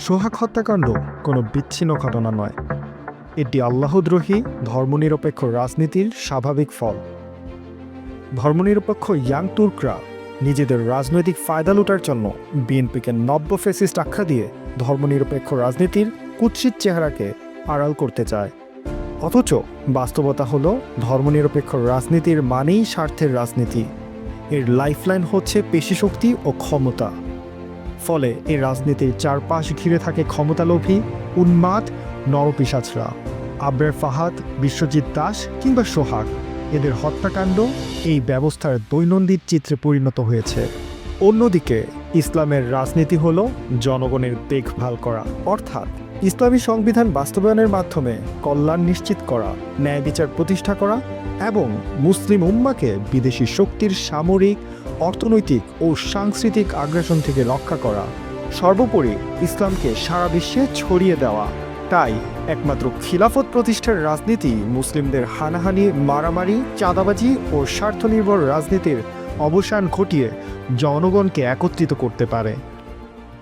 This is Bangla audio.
সোহাগ হত্যাকাণ্ড কোনো বিচ্ছিন্ন ঘটনা নয়। এটি আল্লাহদ্রোহী, ধর্মনিরপেক্ষ রাজনীতির স্বাভাবিক ফল। ধর্মনিরপেক্ষ ইয়াং তুর্করা নিজেদের রাজনৈতিক ফায়দা লুটার জন্য বিএনপিকে নব্য ফেসিস্ট আখ্যা দিয়ে ধর্মনিরপেক্ষ রাজনীতির কুৎসিত চেহারাকে আড়াল করতে চায়। অথচ বাস্তবতা হল ধর্মনিরপেক্ষ রাজনীতির মানেই স্বার্থের রাজনীতি। এর লাইফলাইন হচ্ছে পেশিশক্তি ও ক্ষমতা। ফলে এ রাজনীতির চারপাশ ঘিরে থাকে ক্ষমতালোভী, উন্মাদ নরপিসাচরা আবরের ফাহাদ, বিশ্বজিৎ দাস কিংবা সোহাগ। এদের হত্যাকাণ্ড এই ব্যবস্থার দৈনন্দিন চিত্রে পরিণত হয়েছে। অন্যদিকে, ইসলামের রাজনীতি হল জনগণের দেখভাল করা, অর্থাৎ ইসলামী সংবিধান বাস্তবায়নের মাধ্যমে কল্যাণ নিশ্চিত করা, ন্যায় বিচার প্রতিষ্ঠা করা এবং মুসলিম উম্মাকে বিদেশি শক্তির সামরিক অর্থনৈতিক ও সাংস্কৃতিক আগ্রাসন থেকে রক্ষা করা, সর্বোপরি ইসলামকে সারা বিশ্বে ছড়িয়ে দেওয়া। তাই একমাত্র খিলাফত প্রতিষ্ঠার রাজনীতি মুসলিমদের হানাহানি, মারামারি, চাঁদাবাজি ও স্বার্থনির্ভর রাজনীতির অবসান ঘটিয়ে জনগণকে একত্রিত করতে পারে।